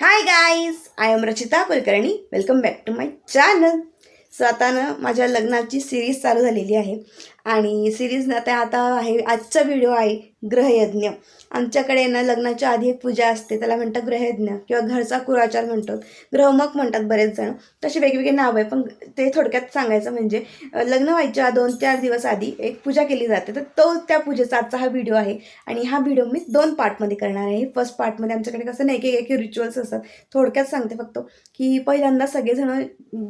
Hi guys I am Rachita Kulkarni. Welcome back to my channel so आता ना माझ्या लग्नाची सिरीज चालू झालेली आहे. आणि सिरीज आता आता आहे आजचा व्हिडिओ आहे ग्रहयज्ञ. आमच्याकडे ना लग्नाच्या आधी एक पूजा असते त्याला म्हणतात ग्रहयज्ञ किंवा घरचा कुराचार म्हणतो. ग्रहमक म्हणतात बरेच जण. तसे वेगवेगळे नाव आहे पण ते थोडक्यात सांगायचं म्हणजे लग्न व्हायच्या दोन चार दिवस आधी एक पूजा केली जाते. तर तो त्या पूजेचा आजचा हा व्हिडिओ आहे. आणि हा व्हिडिओ मी दोन पार्टमध्ये करणार आहे. फर्स्ट पार्टमध्ये आमच्याकडे कसं नाही की एक रिच्युअल्स असतात. थोडक्यात सांगते फक्त की पहिल्यांदा सगळेजण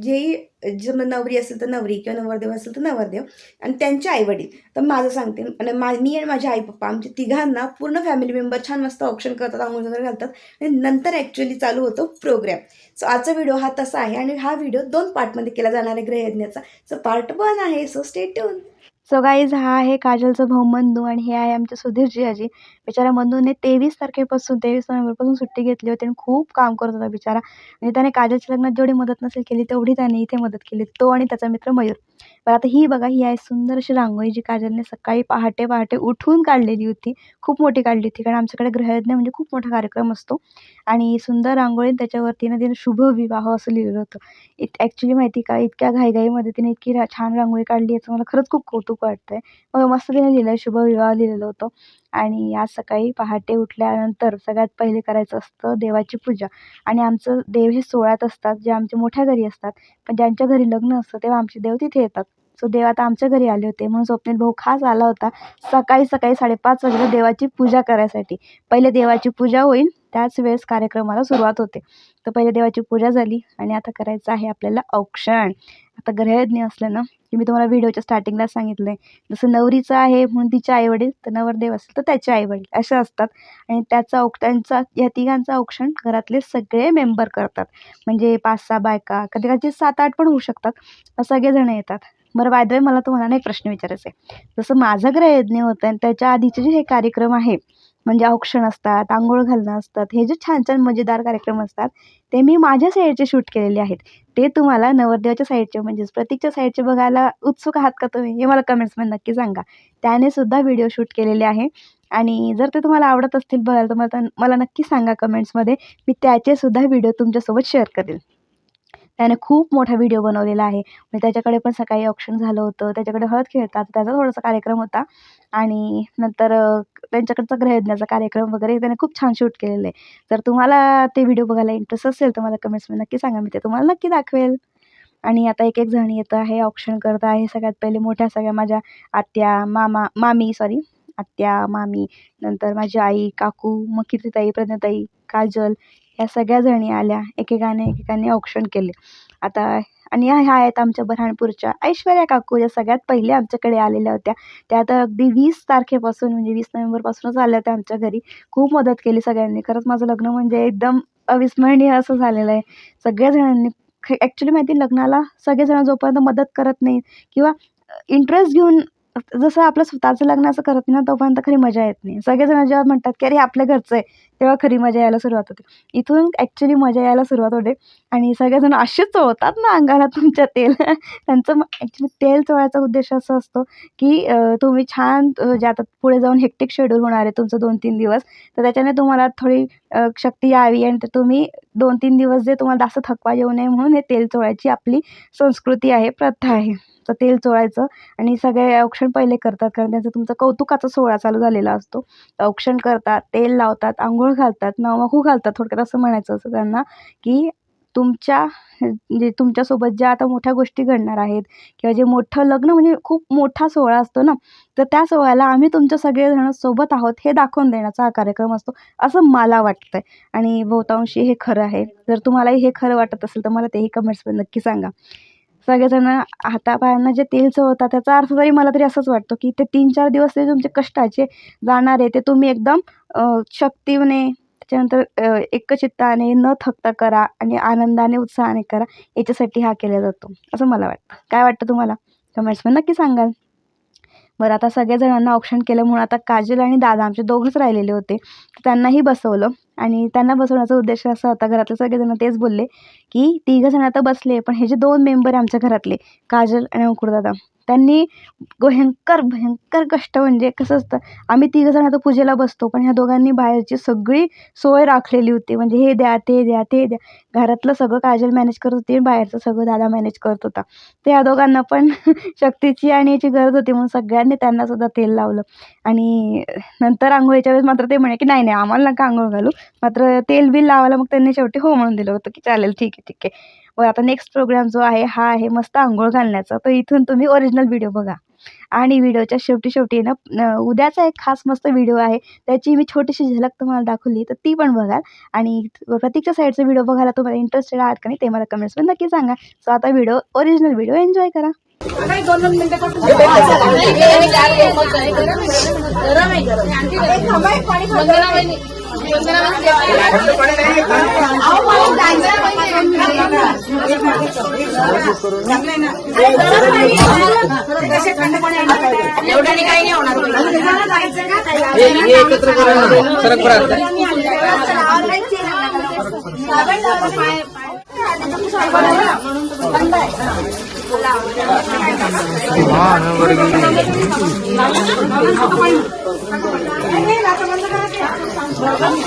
जे जर नवरी असेल तर नवरी किंवा नवरदेव असेल तर नवरदेव. आणि त्यांचे आईवडील. तर माझं सांगते. आणि मा मी आणि माझे आई पप्पा आमच्या तिघांना पूर्ण फॅमिली मेंबर छान मस्त ऑप्शन करतात आंघोळ वगैरे घालतात. आणि नंतर ॲक्च्युली चालू होतो प्रोग्राम सो आजचा व्हिडिओ हा तसा आहे. आणि हा व्हिडिओ दोन पार्टमध्ये केला जाणार आहे ग्रहयज्ञाचा सो पार्ट वन आहे. So stay tuned so guys हा आहे काजलचा भाऊ मंदू आणि हे आहे आमचे सुधीरजी आजी. बिचारा मंदूने तेवीस तारखेपासून तेवीस नोव्हेंबरपासून सुट्टी घेतली होती आणि खूप काम करत होता बिचारा. आणि त्याने काजलच्या लग्नात जेवढी मदत नसेल केली तेवढी त्याने इथे मदत केली. तो आणि त्याचा मित्र मयूर. पण आता ही बघा ही आहे सुंदर अशी रांगोळी जी काजलने सकाळी पहाटे पहाटे उठून काढलेली होती. खूप मोठी काढली होती कारण आमच्याकडे ग्रहयज्ञ म्हणजे खूप मोठा कार्यक्रम असतो. आणि सुंदर रांगोळी त्याच्यावरती ना तिने शुभ विवाह असं लिहिलेलं होतं. इत ॲक्च्युली माहिती का इतक्या घाईघाईमध्ये तिने इतकी रा छान रांगोळी काढली याचं मला खरंच खूप कौतुक वाटतं आहे मग मस्त तिने लिहिलं आहे शुभ विवाह लिहिलेलं होतं. आणि आज सकाळी पहाटे उठल्यानंतर सगळ्यात पहिले करायचं असतं देवाची पूजा. आणि आमचं देव हे सोहळ्यात असतात जे आमच्या मोठ्या घरी असतात. पण ज्यांच्या घरी लग्न असतं तेव्हा आमचे देव तिथे येतात. सो देव आता आमच्या घरी आले होते. म्हणून स्वप्नील भाऊ खास आला होता. सकाळी सकाळी साडेपाच वाजता देवाची पूजा करायसाठी. पहिले देवाची पूजा होईल त्याच वेळेस कार्यक्रमाला सुरुवात होते. तर पहिले देवाची पूजा झाली आणि आता करायचं आहे आपल्याला औक्षण. आता ग्रहयज्ञ असलं ना की मी तुम्हाला व्हिडिओच्या स्टार्टिंगला सांगितलं आहे जसं नवरीचं आहे म्हणून तिचे आईवडील तर नवरदेव असेल तर त्याचे आईवडील असे असतात. आणि त्याचा औक त्यांचा या तिघांचं औक्षण घरातले सगळे मेंबर करतात. म्हणजे पाच सहा बायका कधी कधी सात आठ पण होऊ शकतात. सगळेजण येतात. बरं बाय द वे मला तुम्हाला ना एक प्रश्न विचारायचा आहे. जसं माझं ग्रहयज्ञ होतं आणि त्याच्या आधीचे जे हे कार्यक्रम आहे म्हणजे औक्षण असतात आंघोळ घालणं असतात हे जे छान छान मजेदार कार्यक्रम असतात ते मी माझ्या साईडचे शूट केलेले आहेत. ते तुम्हाला नवरदेवाच्या साईडचे म्हणजेच प्रतीकच्या साईडचे बघायला उत्सुक आहात का तुम्ही? हे मला कमेंट्समध्ये नक्की सांगा. त्याने सुद्धा व्हिडिओ शूट केलेले आहे. आणि जर ते तुम्हाला आवडत असतील बघायला तर मला मला नक्की सांगा कमेंट्समध्ये मी त्याचेसुद्धा व्हिडिओ तुमच्यासोबत शेअर करेल. त्याने खूप मोठा व्हिडिओ बनवलेला आहे. म्हणजे त्याच्याकडे पण सकाळी ऑप्शन झालं होतं. त्याच्याकडे हळद खेळतात. त्याचा थोडासा कार्यक्रम होता. आणि नंतर त्यांच्याकडचा ग्रहज्ञाचा कार्यक्रम वगैरे त्याने खूप छान शूट केलेलं आहे. जर तुम्हाला ते व्हिडिओ बघायला इंटरेस्ट असेल तर मला कमेंट्समध्ये नक्की सांगा. मी ते तुम्हाला नक्की दाखवेल. आणि आता एक एक जण येतं आहे ऑप्शन करत आहे. सगळ्यात पहिले मोठ्या सगळ्या माझ्या आत्या मामा मामी सॉरी आत्या मामी नंतर माझी आई काकू मग कीर्तीताई प्रज्ञाताई काजल ह्या सगळ्या जणी आल्या. एकेकाने एकेकाने औक्षण केले. आता आणि ह्या ह्या आहेत आमच्या बऱ्हाणपूरच्या ऐश्वर्या काकू. या सगळ्यात पहिले आमच्याकडे आलेल्या होत्या. त्या तर अगदी वीस तारखेपासून म्हणजे वीस नोव्हेंबरपासूनच आल्या होत्या आमच्या घरी. खूप मदत केली सगळ्यांनी. खरंच माझं लग्न म्हणजे एकदम अविस्मरणीय असं झालेलं आहे. सगळ्या जणांनी ॲक्च्युली माहिती आहे, लग्नाला सगळेजण जोपर्यंत मदत करत नाही किंवा इंटरेस्ट घेऊन जसं आपलं स्वतःचं लग्न असं करत नाही ना तोपर्यंत खरी मजा येत नाही. सगळेजण जेव्हा म्हणतात की अरे आपल्या घरचं आहे तेव्हा खरी मजा यायला सुरुवात होते. इथून ॲक्च्युली मजा यायला सुरुवात होते. आणि सगळेजण असेच चोळतात ना अंगाला तुमच्या तेल. त्यांचं ॲक्च्युली तेल चोळायचा उद्देश असा असतो की तुम्ही छान जे आता पुढे जाऊन हेक्टिक शेड्यूल होणार आहे तुमचं दोन तीन दिवस तर त्याच्याने तुम्हाला थोडी शक्ती यावी आणि तुम्ही दोन तीन दिवस जे तुम्हाला जास्त थकवा येऊ नये म्हणून हे तेल चोळायची आपली संस्कृती आहे प्रथा आहे. तर तेल चोळायचं. आणि सगळे औक्षण पहिले करतात कारण त्यांचा तुमचा कौतुकाचा सोहळा चालू झालेला असतो. औक्षण करतात तेल लावतात आंघोळ घालतात नववाहू घालतात थोडक्यात असं म्हणायचं असं त्यांना की तुमच्या जे तुमच्यासोबत ज्या आता मोठ्या गोष्टी घडणार आहेत किंवा जे मोठं लग्न म्हणजे खूप मोठा सोहळा असतो ना तर त्या सोहळ्याला आम्ही तुमच्या सगळेजण सोबत आहोत हे दाखवून देण्याचा हा कार्यक्रम असतो असं मला वाटतं आहे आणि बहुतांशी हे खरं आहे. जर तुम्हालाही हे खरं वाटत असेल तर मला तेही कमेंट्समध्ये नक्की सांगा. सगळेजण हातापायांना जे तेल चवतात त्याचा अर्थ तरी मला तरी असंच वाटतो की ते तीन चार दिवस ते तुमचे कष्टाचे जाणार आहे. ते तुम्ही एकदम शक्तीने त्याच्यानंतर एकचित्ताने न थकता करा आणि आनंदाने उत्साहाने करा. याच्यासाठी हा केला जातो असं मला वाटतं. काय वाटतं तुम्हाला? कमेंट्समध्ये नक्की सांगाल. बरं आता सगळ्या जणांना ऑप्शन केलं म्हणून आता काजल आणि दादा आमचे दोघंच राहिलेले होते. त्यांनाही बसवलं. आणि त्यांना बसवण्याचा उद्देश असा होता. घरातले सगळेजण तेच बोलले की तिघंजण आता बसले पण हे जे दोन मेंबर आहे आमच्या घरातले काजल आणि अंकुरदादा. त्यांनी भयंकर भयंकर कष्ट म्हणजे कसं असतं आम्ही तिघंजण आता पूजेला बसतो पण ह्या दोघांनी बाहेरची सगळी सोय राखलेली होती. म्हणजे हे द्या ते द्या ते द्या. घरातलं सगळं काजल मॅनेज करत होती आणि बाहेरचं सगळं दादा मॅनेज करत होता. तर ह्या दोघांना पण शक्तीची आणि याची गरज होती म्हणून सगळ्यांनी त्यांना सुद्धा तेल लावलं. आणि नंतर आंघोळीच्या वेळेस मात्र ते म्हणे की नाही नाही आम्हाला नका आंघोळ घालू. मात्र तेल बिल लावायला मग त्यांनी शेवटी हो म्हणून दिलं होतं की चालेल ठीक आहे ठीक आहे. व आता नेक्स्ट प्रोग्राम जो आहे हा आहे मस्त आंघोळ घालण्याचा. तर इथून तुम्ही ओरिजिनल व्हिडिओ बघा. आणि व्हिडिओच्या शेवटी शेवटी ना उद्याचा एक खास मस्त व्हिडिओ आहे. त्याची मी छोटीशी झलक तुम्हाला दाखवली तर ती पण बघाल. आणि प्रतीकच्या साईडचा व्हिडिओ बघायला तुम्हाला इंटरेस्टेड आहात का नाही ते मला कमेंट्समध्ये नक्की सांगा. सो आता व्हिडिओ ओरिजिनल व्हिडिओ एन्जॉय करा. एवढ्याने काही नाही होणार एकत्र फरक फरक हा बघतो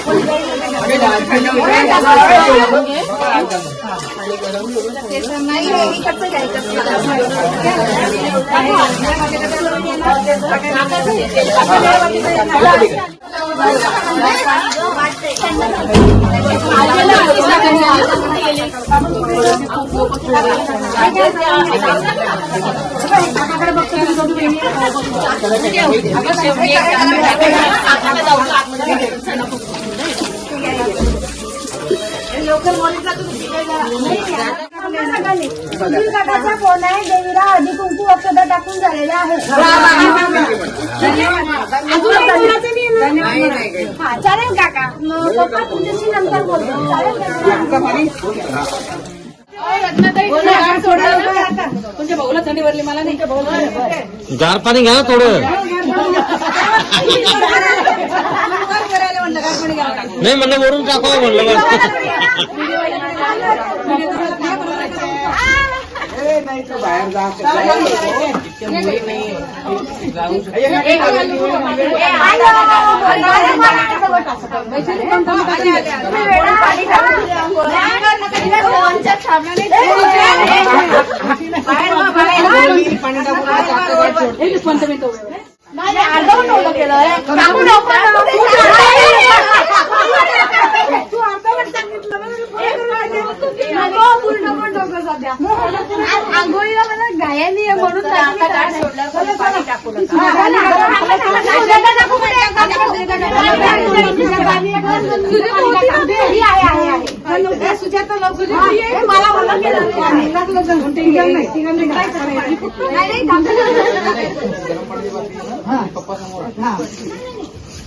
काकाचा फोन आहे देवीला आधी टाकून झालेला आहे हा चालेल काका. मग पप्पा तुमच्याशी नंतर बोलतो चालेल का? गार पाणी घ्या थोडं. नाही म्हणलं वरून टाकावं म्हणलं बस. नाही, नाही, नव्हतं केलं अर्धवट सांगितलं ना, मी नको, पूर्ण पण नको सध्या. आ- आंघोळीला मला गायानी आहे म्हणून टाकली काय नाही. चला, चला. हा, चला. उद्याला नको म्हणे, तुझी मोठी नव्हती. ही आहे, आहे, आहे. हा, सुजाता लवकर ये. हे मला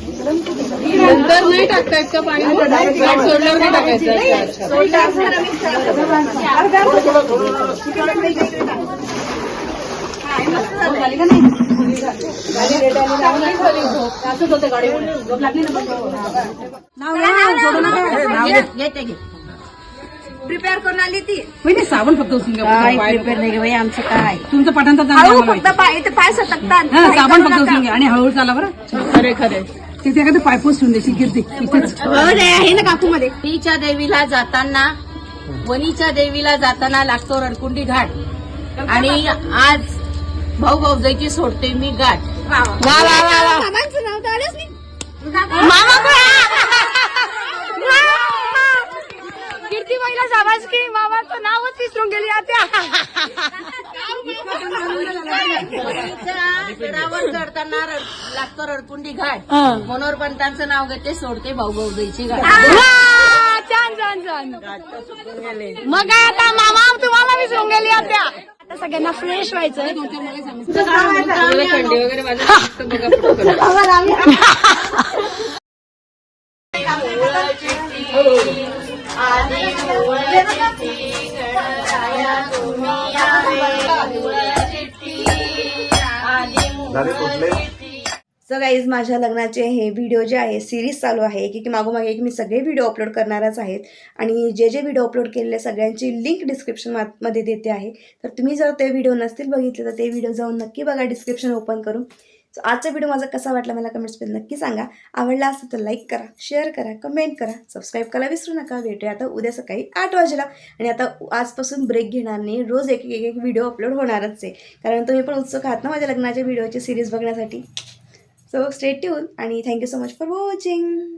नाही. नंतर नाही टाकतायत का पाणी? सोडल्यावर नाही टाकायचं प्रिपेअर करून आली ती. म्हणजे साबण फक्त उचलून प्रिपेअर नाही बाई आमचं काय? तुमचं हळू मला फक्त पाय सटकतात साबण फक्त. उचलून घ्या. आणि हळूहळू चाला बरं. खरे खरे. तिथे एखादं पायपोस ठेवून देशील हो रे, आहे ना काकू मध्ये वणीच्या देवीला जाताना वणीच्या देवीला जाताना लागतो रडकुंडी घाट. आणि आज भाऊ भाऊजाईची सोडते मी गाठ. तर आलंच नाही. महिला समाज की मामाचं नावच विसरून गेली आता. गडावर चढताना लागतो रडकुंडी घाट. मनोहरपंतांचं नाव घेते सोडते भाऊ भाऊजाईची गाठ छान छान छान. मग काय आता मामा तुम्हाला विसरून गेली आता. आता सगळ्यांना फ्रेश व्हायचं थंडी वगैरे सो गाईज माझ्या लग्नाचे हे व्हिडिओ जे आहे सिरीज चालू आहे. एक एक मागोमागे एक मी सगळे व्हिडिओ अपलोड करणारच आहेत. आणि जे जे व्हिडिओ अपलोड केलेले सगळ्यांची लिंक डिस्क्रिप्शनमध्ये देते आहे. तर तुम्ही जर ते व्हिडिओ नसतील बघितले तर ते व्हिडिओ जाऊन नक्की बघा डिस्क्रिप्शन ओपन करून. सो आजचा व्हिडिओ माझा कसा वाटला मला कमेंट्समध्ये नक्की सांगा. आवडला असेल तर लाईक करा शेअर करा कमेंट करा. सबस्क्राईब करायला विसरू नका. भेटूया आता उद्या सकाळी आठ वाजेला. आणि आता आजपासून ब्रेक घेणार नाही. रोज एक एक एक व्हिडिओ अपलोड होणारच आहे. कारण तुम्ही पण उत्सुक आहात ना माझ्या लग्नाच्या व्हिडिओची सिरीज बघण्यासाठी. सो स्टेट ट्यून आणि thank you so much for watching